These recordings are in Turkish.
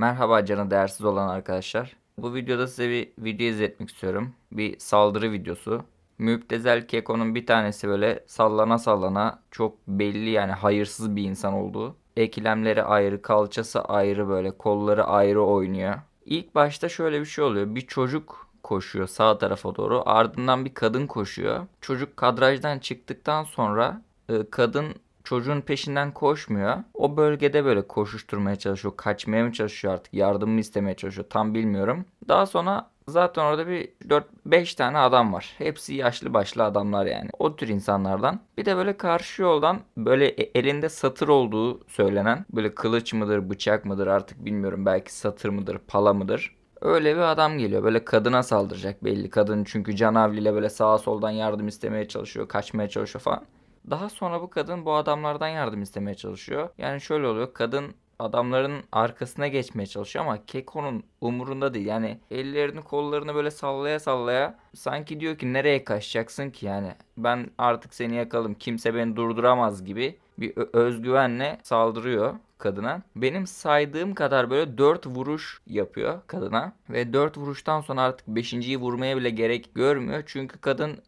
Merhaba canı değersiz olan arkadaşlar. Bu videoda size bir video izletmek istiyorum. Bir saldırı videosu. Müptezel Keko'nun bir tanesi böyle sallana sallana çok belli yani hayırsız bir insan olduğu. Eklemleri ayrı, kalçası ayrı böyle, kolları ayrı oynuyor. İlk başta şöyle bir şey oluyor. Bir çocuk koşuyor sağ tarafa doğru. Ardından bir kadın koşuyor. Çocuk kadrajdan çıktıktan sonra e, kadın çocuğun peşinden koşmuyor. O bölgede böyle koşuşturmaya çalışıyor. Kaçmaya mı çalışıyor artık? Yardım mı istemeye çalışıyor? Tam bilmiyorum. Daha sonra zaten orada bir 4-5 tane adam var. Hepsi yaşlı başlı adamlar yani. O tür insanlardan. Bir de böyle karşı yoldan böyle e- elinde satır olduğu söylenen böyle kılıç mıdır, bıçak mıdır artık bilmiyorum. Belki satır mıdır, pala mıdır? Öyle bir adam geliyor. Böyle kadına saldıracak belli. Kadın çünkü canavliyle böyle sağa soldan yardım istemeye çalışıyor, kaçmaya çalışıyor falan. Daha sonra bu kadın bu adamlardan yardım istemeye çalışıyor. Yani şöyle oluyor. Kadın adamların arkasına geçmeye çalışıyor ama Keko'nun umurunda değil. Yani ellerini kollarını böyle sallaya sallaya sanki diyor ki nereye kaçacaksın ki yani ben artık seni yakalım kimse beni durduramaz gibi bir özgüvenle saldırıyor kadına. Benim saydığım kadar böyle 4 vuruş yapıyor kadına ve 4 vuruştan sonra artık 5.yi vurmaya bile gerek görmüyor. Çünkü kadın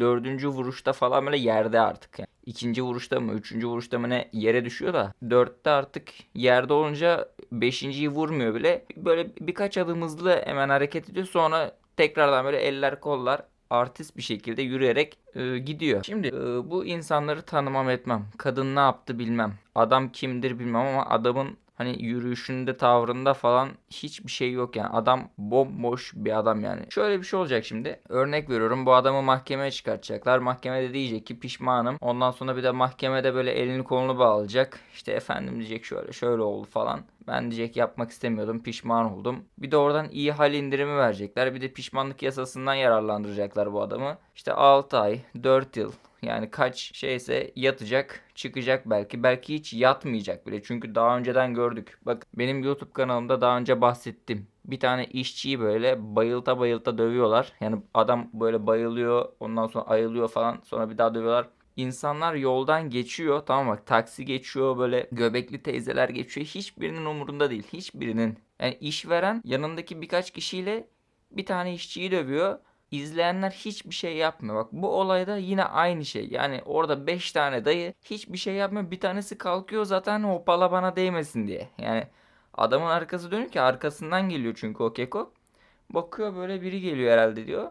dördüncü vuruşta falan böyle yerde artık. Yani. İkinci vuruşta mı, üçüncü vuruşta mı ne yere düşüyor da dörtte artık yerde olunca beşinciyi vurmuyor bile. Böyle birkaç adım hızlı hemen hareket ediyor. Sonra tekrardan böyle eller kollar artist bir şekilde yürüyerek e, gidiyor. Şimdi e, bu insanları tanımam etmem. Kadın ne yaptı bilmem. Adam kimdir bilmem ama adamın hani yürüyüşünde tavrında falan hiçbir şey yok yani. Adam bomboş bir adam yani. Şöyle bir şey olacak şimdi. Örnek veriyorum bu adamı mahkemeye çıkartacaklar. Mahkemede diyecek ki pişmanım. Ondan sonra bir de mahkemede böyle elini kolunu bağlayacak. İşte efendim diyecek şöyle şöyle oldu falan. Ben diyecek yapmak istemiyordum pişman oldum. Bir de oradan iyi hal indirimi verecekler. Bir de pişmanlık yasasından yararlandıracaklar bu adamı. İşte 6 ay, 4 yıl yani kaç şeyse yatacak, çıkacak belki. Belki hiç yatmayacak bile. Çünkü daha önceden gördük. Bak benim YouTube kanalımda daha önce bahsettim. Bir tane işçiyi böyle bayılta bayılta dövüyorlar. Yani adam böyle bayılıyor, ondan sonra ayılıyor falan. Sonra bir daha dövüyorlar. İnsanlar yoldan geçiyor tamam bak taksi geçiyor böyle göbekli teyzeler geçiyor hiçbirinin umurunda değil hiçbirinin. Yani işveren yanındaki birkaç kişiyle bir tane işçiyi dövüyor. İzleyenler hiçbir şey yapmıyor. Bak bu olayda yine aynı şey. Yani orada 5 tane dayı hiçbir şey yapmıyor. Bir tanesi kalkıyor zaten hopala bana değmesin diye. Yani adamın arkası dönük ki arkasından geliyor çünkü o keko. Bakıyor böyle biri geliyor herhalde diyor.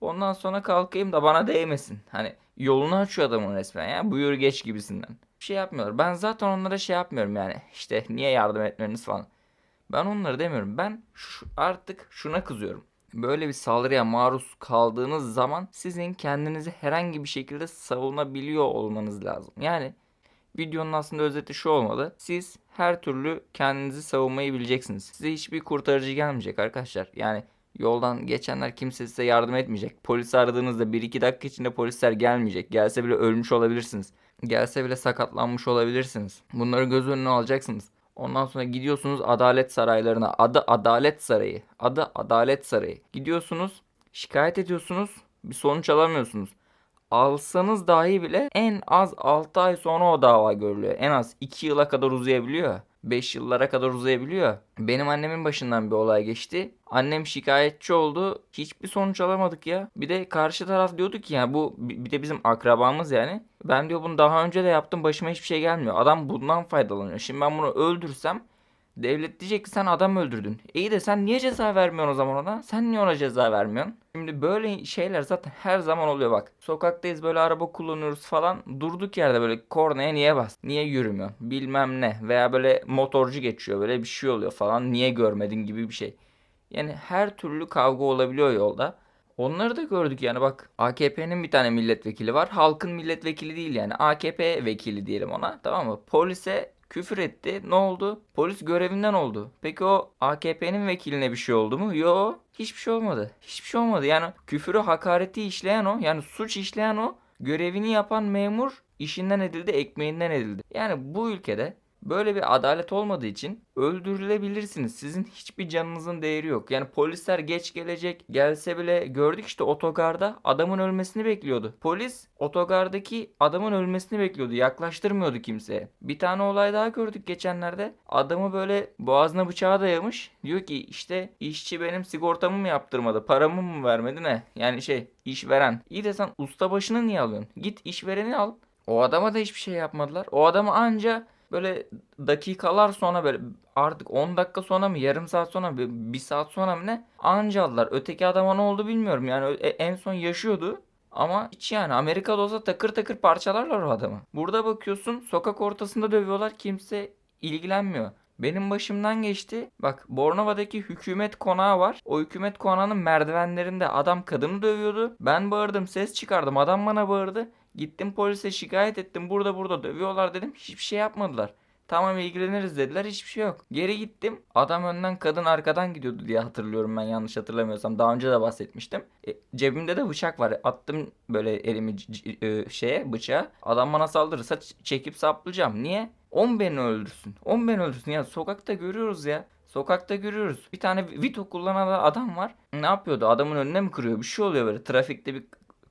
Ondan sonra kalkayım da bana değmesin. Hani yolunu açıyor adamın resmen ya. Buyur geç gibisinden. Bir şey yapmıyorlar. Ben zaten onlara şey yapmıyorum yani. İşte niye yardım etmeniz falan. Ben onları demiyorum. Ben şu- artık şuna kızıyorum. Böyle bir saldırıya maruz kaldığınız zaman sizin kendinizi herhangi bir şekilde savunabiliyor olmanız lazım. Yani videonun aslında özeti şu olmalı. Siz her türlü kendinizi savunmayı bileceksiniz. Size hiçbir kurtarıcı gelmeyecek arkadaşlar. Yani yoldan geçenler kimse size yardım etmeyecek. Polis aradığınızda 1-2 dakika içinde polisler gelmeyecek. Gelse bile ölmüş olabilirsiniz. Gelse bile sakatlanmış olabilirsiniz. Bunları göz önüne alacaksınız. Ondan sonra gidiyorsunuz adalet saraylarına. Adı Adalet Sarayı. Adı Adalet Sarayı. Gidiyorsunuz, şikayet ediyorsunuz, bir sonuç alamıyorsunuz. Alsanız dahi bile en az 6 ay sonra o dava görülüyor. En az 2 yıla kadar uzayabiliyor. 5 yıllara kadar uzayabiliyor. Benim annemin başından bir olay geçti. Annem şikayetçi oldu. Hiçbir sonuç alamadık ya. Bir de karşı taraf diyordu ki yani bu bir de bizim akrabamız yani. Ben diyor bunu daha önce de yaptım başıma hiçbir şey gelmiyor. Adam bundan faydalanıyor. Şimdi ben bunu öldürsem devlet diyecek ki sen adam öldürdün. İyi de sen niye ceza vermiyorsun o zaman ona? Sen niye ona ceza vermiyorsun? Şimdi böyle şeyler zaten her zaman oluyor bak. Sokaktayız böyle araba kullanıyoruz falan. Durduk yerde böyle kornaya niye bas? Niye yürümüyor? Bilmem ne. Veya böyle motorcu geçiyor böyle bir şey oluyor falan. Niye görmedin gibi bir şey. Yani her türlü kavga olabiliyor yolda. Onları da gördük yani bak AKP'nin bir tane milletvekili var. Halkın milletvekili değil yani. AKP vekili diyelim ona tamam mı? Polise küfür etti. Ne oldu? Polis görevinden oldu. Peki o AKP'nin vekiline bir şey oldu mu? Yo. Hiçbir şey olmadı. Hiçbir şey olmadı. Yani küfürü hakareti işleyen o. Yani suç işleyen o. Görevini yapan memur işinden edildi, ekmeğinden edildi. Yani bu ülkede Böyle bir adalet olmadığı için öldürülebilirsiniz. Sizin hiçbir canınızın değeri yok. Yani polisler geç gelecek. Gelse bile gördük işte otogarda adamın ölmesini bekliyordu. Polis otogardaki adamın ölmesini bekliyordu. Yaklaştırmıyordu kimseye. Bir tane olay daha gördük geçenlerde. Adamı böyle boğazına bıçağı dayamış. Diyor ki işte işçi benim sigortamı mı yaptırmadı? Paramı mı vermedi ne? Yani şey işveren. İyi de sen usta başını niye alıyorsun? Git işvereni al. O adama da hiçbir şey yapmadılar. O adamı anca böyle dakikalar sonra böyle artık 10 dakika sonra mı yarım saat sonra mı bir saat sonra mı ne anca aldılar. Öteki adama ne oldu bilmiyorum yani e- en son yaşıyordu. Ama hiç yani Amerika'da olsa takır takır parçalarlar o adamı. Burada bakıyorsun sokak ortasında dövüyorlar kimse ilgilenmiyor. Benim başımdan geçti. Bak Bornova'daki hükümet konağı var. O hükümet konağının merdivenlerinde adam kadını dövüyordu. Ben bağırdım ses çıkardım adam bana bağırdı. Gittim polise şikayet ettim. Burada burada dövüyorlar dedim. Hiçbir şey yapmadılar. Tamam ilgileniriz dediler. Hiçbir şey yok. Geri gittim. Adam önden kadın arkadan gidiyordu diye hatırlıyorum ben yanlış hatırlamıyorsam. Daha önce de bahsetmiştim. E, cebimde de bıçak var. Attım böyle elimi e, şeye bıçağa. Adam bana saldırırsa çekip saplayacağım. Niye? 10 beni öldürsün. 10 beni öldürsün. Ya sokakta görüyoruz ya. Sokakta görüyoruz. Bir tane Vito kullanan adam var. Ne yapıyordu? Adamın önüne mi kırıyor? Bir şey oluyor böyle. Trafikte bir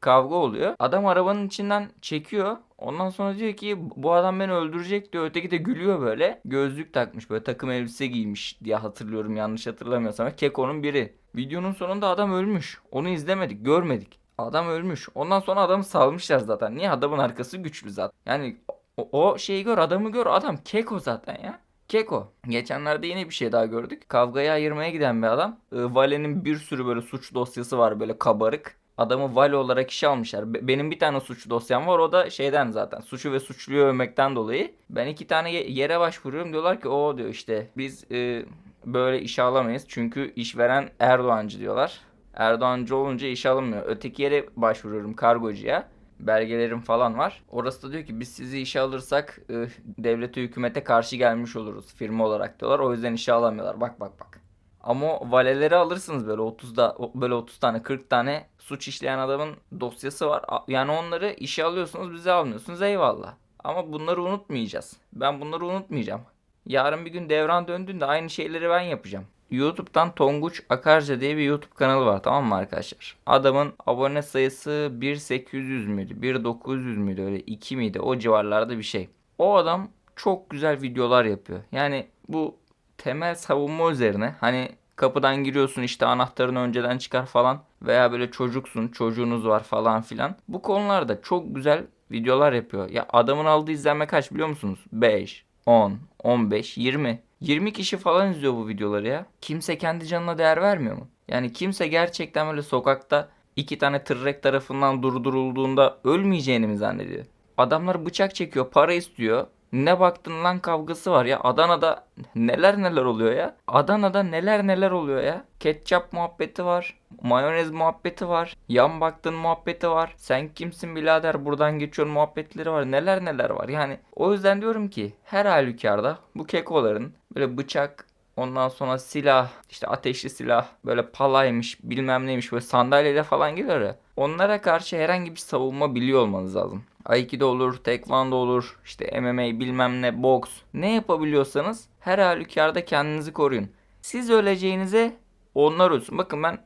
kavga oluyor. Adam arabanın içinden çekiyor. Ondan sonra diyor ki bu adam beni öldürecek diyor. Öteki de gülüyor böyle. Gözlük takmış böyle takım elbise giymiş diye hatırlıyorum yanlış hatırlamıyorsam. Keko'nun biri. Videonun sonunda adam ölmüş. Onu izlemedik, görmedik. Adam ölmüş. Ondan sonra adamı salmışlar zaten. Niye? Adamın arkası güçlü zaten. Yani o, o şeyi gör, adamı gör. Adam keko zaten ya. Keko. Geçenlerde yine bir şey daha gördük. Kavgayı ayırmaya giden bir adam. Ee, Vale'nin bir sürü böyle suç dosyası var böyle kabarık. Adamı vali olarak işe almışlar. Be- Benim bir tane suç dosyam var. O da şeyden zaten. Suçu ve suçluyu övmekten dolayı. Ben iki tane ye- yere başvuruyorum. Diyorlar ki o diyor işte biz e, böyle işe alamayız. Çünkü işveren Erdoğancı diyorlar. Erdoğancı olunca işe alınmıyor. Öteki yere başvuruyorum kargocuya. Belgelerim falan var. Orası da diyor ki biz sizi işe alırsak e, devlete hükümete karşı gelmiş oluruz firma olarak diyorlar. O yüzden işe alamıyorlar. Bak bak bak. Ama valeleri alırsınız böyle 30'da o- böyle 30 tane 40 tane suç işleyen adamın dosyası var. Yani onları işe alıyorsunuz bize almıyorsunuz eyvallah. Ama bunları unutmayacağız. Ben bunları unutmayacağım. Yarın bir gün devran döndüğünde aynı şeyleri ben yapacağım. YouTube'dan Tonguç Akarca diye bir YouTube kanalı var tamam mı arkadaşlar? Adamın abone sayısı 1800 müydü? 1900 müydü öyle 2 miydi? O civarlarda bir şey. O adam çok güzel videolar yapıyor. Yani bu temel savunma üzerine hani kapıdan giriyorsun işte anahtarını önceden çıkar falan veya böyle çocuksun çocuğunuz var falan filan. Bu konularda çok güzel videolar yapıyor. Ya adamın aldığı izlenme kaç biliyor musunuz? 5, 10, 15, 20. 20 kişi falan izliyor bu videoları ya. Kimse kendi canına değer vermiyor mu? Yani kimse gerçekten böyle sokakta iki tane tırrek tarafından durdurulduğunda ölmeyeceğini mi zannediyor? Adamlar bıçak çekiyor, para istiyor. Ne baktın lan kavgası var ya. Adana'da neler neler oluyor ya. Adana'da neler neler oluyor ya. Ketçap muhabbeti var. Mayonez muhabbeti var. Yan baktın muhabbeti var. Sen kimsin birader buradan geçiyorsun muhabbetleri var. Neler neler var. Yani o yüzden diyorum ki her halükarda bu kekoların böyle bıçak Ondan sonra silah, işte ateşli silah, böyle palaymış, bilmem neymiş, böyle sandalyeyle falan geliyor ya. Onlara karşı herhangi bir savunma biliyor olmanız lazım. Aikido olur, tekvando olur, işte MMA bilmem ne, boks. Ne yapabiliyorsanız her halükarda kendinizi koruyun. Siz öleceğinize onlar ölsün. Bakın ben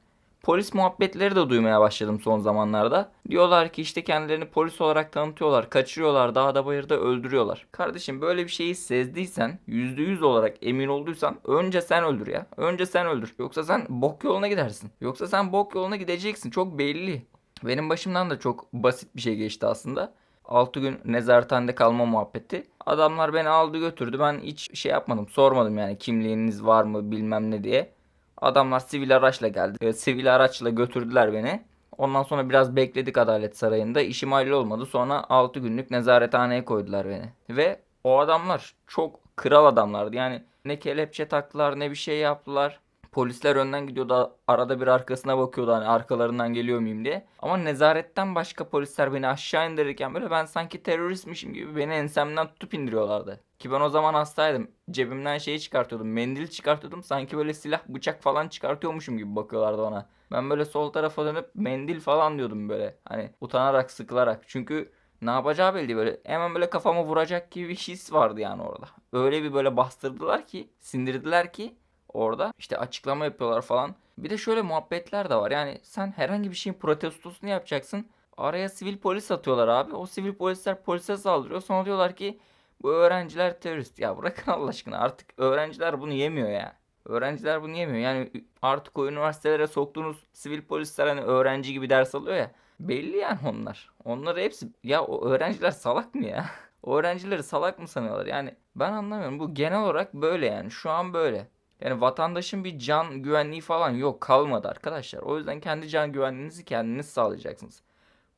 polis muhabbetleri de duymaya başladım son zamanlarda. Diyorlar ki işte kendilerini polis olarak tanıtıyorlar, kaçırıyorlar, dağda bayırda öldürüyorlar. Kardeşim böyle bir şeyi sezdiysen, %100 olarak emin olduysan önce sen öldür ya. Önce sen öldür. Yoksa sen bok yoluna gidersin. Yoksa sen bok yoluna gideceksin. Çok belli. Benim başımdan da çok basit bir şey geçti aslında. 6 gün nezarethanede kalma muhabbeti. Adamlar beni aldı götürdü. Ben hiç şey yapmadım. Sormadım yani kimliğiniz var mı bilmem ne diye. Adamlar sivil araçla geldi. E, sivil araçla götürdüler beni. Ondan sonra biraz bekledik Adalet Sarayı'nda. İşim olmadı. Sonra 6 günlük nezarethaneye koydular beni. Ve o adamlar çok kral adamlardı. Yani ne kelepçe taktılar ne bir şey yaptılar. Polisler önden gidiyordu. Arada bir arkasına bakıyordu hani arkalarından geliyor muyum diye. Ama nezaretten başka polisler beni aşağı indirirken böyle ben sanki teröristmişim gibi beni ensemden tutup indiriyorlardı. Ki ben o zaman hastaydım. Cebimden şeyi çıkartıyordum. Mendil çıkartıyordum. Sanki böyle silah bıçak falan çıkartıyormuşum gibi bakıyorlardı bana. Ben böyle sol tarafa dönüp mendil falan diyordum böyle. Hani utanarak sıkılarak. Çünkü Ne yapacağı belli böyle. Hemen böyle kafama vuracak gibi bir his vardı yani orada. Öyle bir böyle bastırdılar ki, sindirdiler ki orada işte açıklama yapıyorlar falan. Bir de şöyle muhabbetler de var. Yani sen herhangi bir şeyin protestosunu yapacaksın. Araya sivil polis atıyorlar abi. O sivil polisler polise saldırıyor. Sonra diyorlar ki bu öğrenciler terörist. Ya bırakın Allah aşkına artık öğrenciler bunu yemiyor ya. Öğrenciler bunu yemiyor. Yani artık o üniversitelere soktuğunuz sivil polisler hani öğrenci gibi ders alıyor ya. Belli yani onlar. Onları hepsi ya o öğrenciler salak mı ya? O öğrencileri salak mı sanıyorlar? Yani ben anlamıyorum. Bu genel olarak böyle yani. Şu an böyle. Yani vatandaşın bir can güvenliği falan yok kalmadı arkadaşlar. O yüzden kendi can güvenliğinizi kendiniz sağlayacaksınız.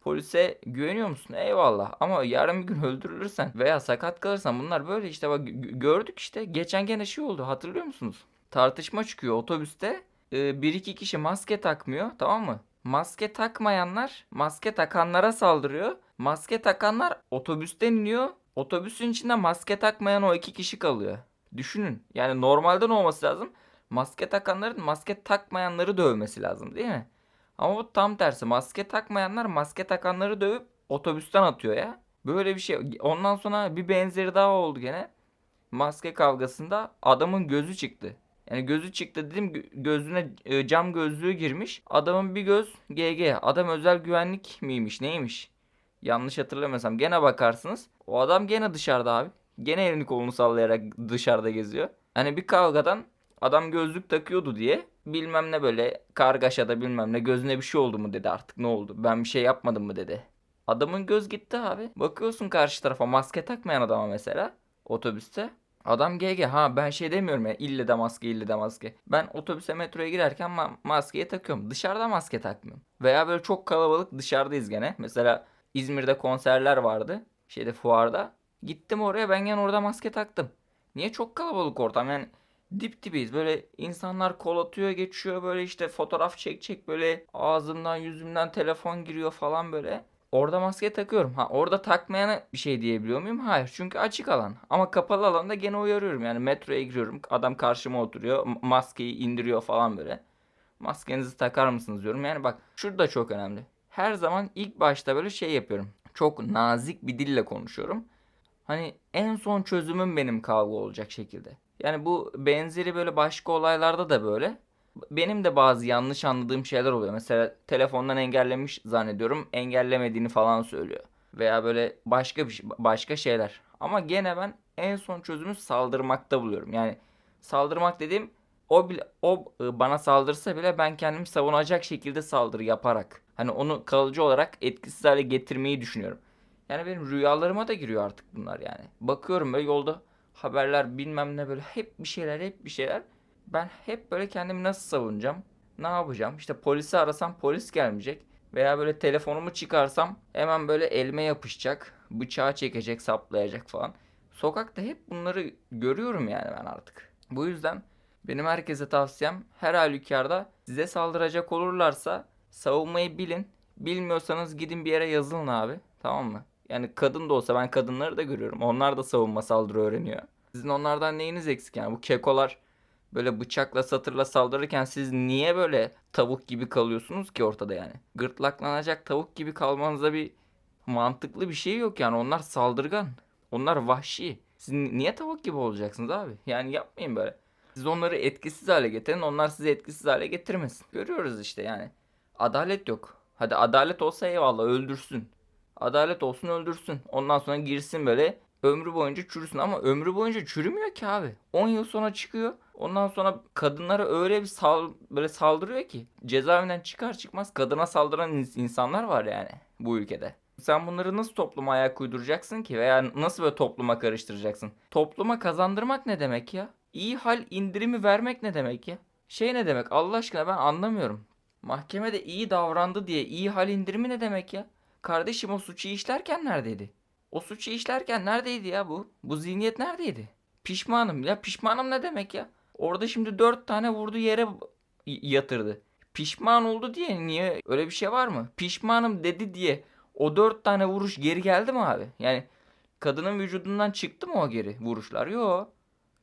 Polise güveniyor musun? Eyvallah. Ama yarın bir gün öldürülürsen veya sakat kalırsan bunlar böyle işte bak gö- gördük işte. Geçen gene şey oldu hatırlıyor musunuz? Tartışma çıkıyor otobüste. Ee, bir iki kişi maske takmıyor tamam mı? Maske takmayanlar maske takanlara saldırıyor. Maske takanlar otobüsten iniyor. Otobüsün içinde maske takmayan o iki kişi kalıyor. Düşünün. Yani normalden olması lazım. Maske takanların maske takmayanları dövmesi lazım değil mi? Ama bu tam tersi. Maske takmayanlar maske takanları dövüp otobüsten atıyor ya. Böyle bir şey. Ondan sonra bir benzeri daha oldu gene. Maske kavgasında adamın gözü çıktı. Yani gözü çıktı dedim gö- gözüne e, cam gözlüğü girmiş. Adamın bir göz GG. Adam özel güvenlik miymiş neymiş? Yanlış hatırlamıyorsam gene bakarsınız. O adam gene dışarıda abi. Gene elini kolunu sallayarak dışarıda geziyor. Hani bir kavgadan adam gözlük takıyordu diye bilmem ne böyle kargaşada bilmem ne gözüne bir şey oldu mu dedi artık ne oldu ben bir şey yapmadım mı dedi. Adamın göz gitti abi. Bakıyorsun karşı tarafa maske takmayan adama mesela otobüste. Adam GG ha ben şey demiyorum ya ille de maske ille de maske. Ben otobüse metroya girerken ma- maskeyi takıyorum. Dışarıda maske takmıyorum. Veya böyle çok kalabalık dışarıdayız gene. Mesela İzmir'de konserler vardı. Şeyde fuarda. Gittim oraya ben gene orada maske taktım. Niye çok kalabalık ortam yani dip dibeyiz böyle insanlar kol atıyor geçiyor böyle işte fotoğraf çek çek böyle ağzımdan yüzümden telefon giriyor falan böyle. Orada maske takıyorum. Ha orada takmayana bir şey diyebiliyor muyum? Hayır. Çünkü açık alan. Ama kapalı alanda gene uyarıyorum. Yani metroya giriyorum. Adam karşıma oturuyor. Maskeyi indiriyor falan böyle. Maskenizi takar mısınız diyorum. Yani bak şurada çok önemli. Her zaman ilk başta böyle şey yapıyorum. Çok nazik bir dille konuşuyorum. Hani en son çözümüm benim kavga olacak şekilde. Yani bu benzeri böyle başka olaylarda da böyle. Benim de bazı yanlış anladığım şeyler oluyor. Mesela telefondan engellemiş zannediyorum. Engellemediğini falan söylüyor. Veya böyle başka bir şey- başka şeyler. Ama gene ben en son çözümü saldırmakta buluyorum. Yani saldırmak dediğim o bile, o e, bana saldırsa bile ben kendimi savunacak şekilde saldırı yaparak hani onu kalıcı olarak etkisiz hale getirmeyi düşünüyorum. Yani benim rüyalarıma da giriyor artık bunlar yani. Bakıyorum böyle yolda haberler bilmem ne böyle hep bir şeyler hep bir şeyler. Ben hep böyle kendimi nasıl savunacağım? Ne yapacağım? İşte polisi arasam polis gelmeyecek. Veya böyle telefonumu çıkarsam hemen böyle elime yapışacak. Bıçağı çekecek, saplayacak falan. Sokakta hep bunları görüyorum yani ben artık. Bu yüzden benim herkese tavsiyem her halükarda size saldıracak olurlarsa savunmayı bilin. Bilmiyorsanız gidin bir yere yazılın abi. Tamam mı? Yani kadın da olsa ben kadınları da görüyorum. Onlar da savunma saldırı öğreniyor. Sizin onlardan neyiniz eksik yani? Bu kekolar böyle bıçakla satırla saldırırken siz niye böyle tavuk gibi kalıyorsunuz ki ortada yani? Gırtlaklanacak tavuk gibi kalmanıza bir mantıklı bir şey yok yani. Onlar saldırgan. Onlar vahşi. Siz ni- niye tavuk gibi olacaksınız abi? Yani yapmayın böyle. Siz onları etkisiz hale getirin. Onlar sizi etkisiz hale getirmesin. Görüyoruz işte yani. Adalet yok. Hadi adalet olsa eyvallah öldürsün. Adalet olsun öldürsün. Ondan sonra girsin böyle ömrü boyunca çürüsün ama ömrü boyunca çürümüyor ki abi. 10 yıl sonra çıkıyor. Ondan sonra kadınlara öyle bir sal böyle saldırıyor ki cezaevinden çıkar çıkmaz kadına saldıran ins- insanlar var yani bu ülkede. Sen bunları nasıl topluma ayak uyduracaksın ki veya nasıl böyle topluma karıştıracaksın? Topluma kazandırmak ne demek ya? İyi hal indirimi vermek ne demek ya? Şey ne demek Allah aşkına ben anlamıyorum. Mahkemede iyi davrandı diye iyi hal indirimi ne demek ya? Kardeşim o suçu işlerken neredeydi? O suçu işlerken neredeydi ya bu? Bu zihniyet neredeydi? Pişmanım. Ya pişmanım ne demek ya? Orada şimdi dört tane vurdu yere yatırdı. Pişman oldu diye niye? Öyle bir şey var mı? Pişmanım dedi diye o dört tane vuruş geri geldi mi abi? Yani kadının vücudundan çıktı mı o geri vuruşlar? Yok.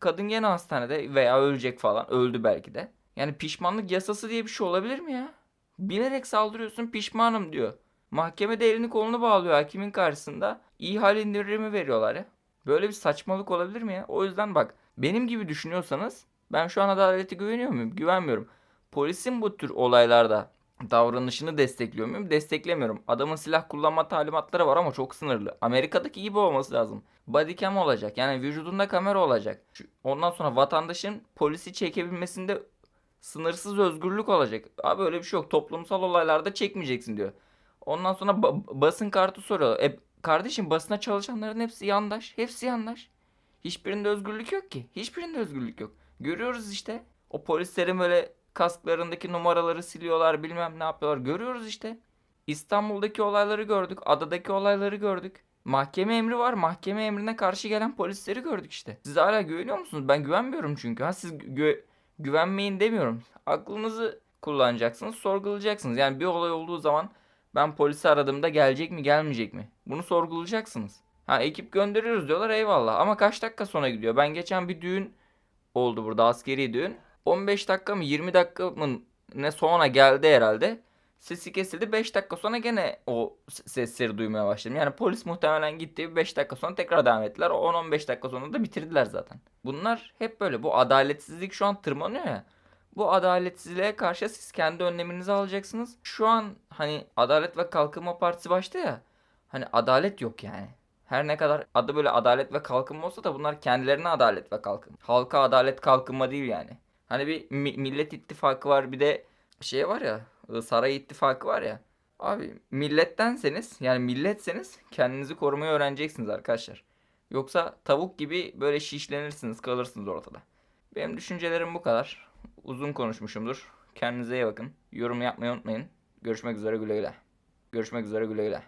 Kadın gene hastanede veya ölecek falan. Öldü belki de. Yani pişmanlık yasası diye bir şey olabilir mi ya? Bilerek saldırıyorsun pişmanım diyor. Mahkemede elini kolunu bağlıyor hakimin karşısında. İhal indirimi veriyorlar ya. Böyle bir saçmalık olabilir mi ya? O yüzden bak benim gibi düşünüyorsanız ben şu an adalete güveniyor muyum? Güvenmiyorum. Polisin bu tür olaylarda davranışını destekliyor muyum? Desteklemiyorum. Adamın silah kullanma talimatları var ama çok sınırlı. Amerika'daki gibi olması lazım. Bodycam olacak. Yani vücudunda kamera olacak. Ondan sonra vatandaşın polisi çekebilmesinde sınırsız özgürlük olacak. Abi öyle bir şey yok. Toplumsal olaylarda çekmeyeceksin diyor. Ondan sonra ba- basın kartı soruyor. E kardeşim basına çalışanların hepsi yandaş. Hepsi yandaş. Hiçbirinde özgürlük yok ki. Hiçbirinde özgürlük yok. Görüyoruz işte. O polislerin böyle kasklarındaki numaraları siliyorlar bilmem ne yapıyorlar. Görüyoruz işte. İstanbul'daki olayları gördük. Adadaki olayları gördük. Mahkeme emri var. Mahkeme emrine karşı gelen polisleri gördük işte. Siz hala güveniyor musunuz? Ben güvenmiyorum çünkü. Ha siz gü- güvenmeyin demiyorum. Aklınızı kullanacaksınız, sorgulayacaksınız. Yani bir olay olduğu zaman ben polisi aradığımda gelecek mi, gelmeyecek mi? Bunu sorgulayacaksınız. Ha ekip gönderiyoruz diyorlar eyvallah ama kaç dakika sonra gidiyor? Ben geçen bir düğün oldu burada askeri düğün. 15 dakika mı 20 dakika mı ne sonra geldi herhalde. Sesi kesildi 5 dakika sonra gene o sesleri duymaya başladım. Yani polis muhtemelen gitti 5 dakika sonra tekrar devam ettiler. 10-15 dakika sonra da bitirdiler zaten. Bunlar hep böyle bu adaletsizlik şu an tırmanıyor ya. Bu adaletsizliğe karşı siz kendi önleminizi alacaksınız. Şu an hani Adalet ve Kalkınma Partisi başta ya. Hani adalet yok yani. Her ne kadar adı böyle adalet ve kalkınma olsa da bunlar kendilerine adalet ve kalkınma. Halka adalet kalkınma değil yani. Hani bir mi- Millet İttifakı var bir de şey var ya Saray İttifakı var ya. Abi millettenseniz yani milletseniz kendinizi korumayı öğreneceksiniz arkadaşlar. Yoksa tavuk gibi böyle şişlenirsiniz kalırsınız ortada. Benim düşüncelerim bu kadar. Uzun konuşmuşumdur. Kendinize iyi bakın. Yorum yapmayı unutmayın. Görüşmek üzere güle güle. Görüşmek üzere güle güle.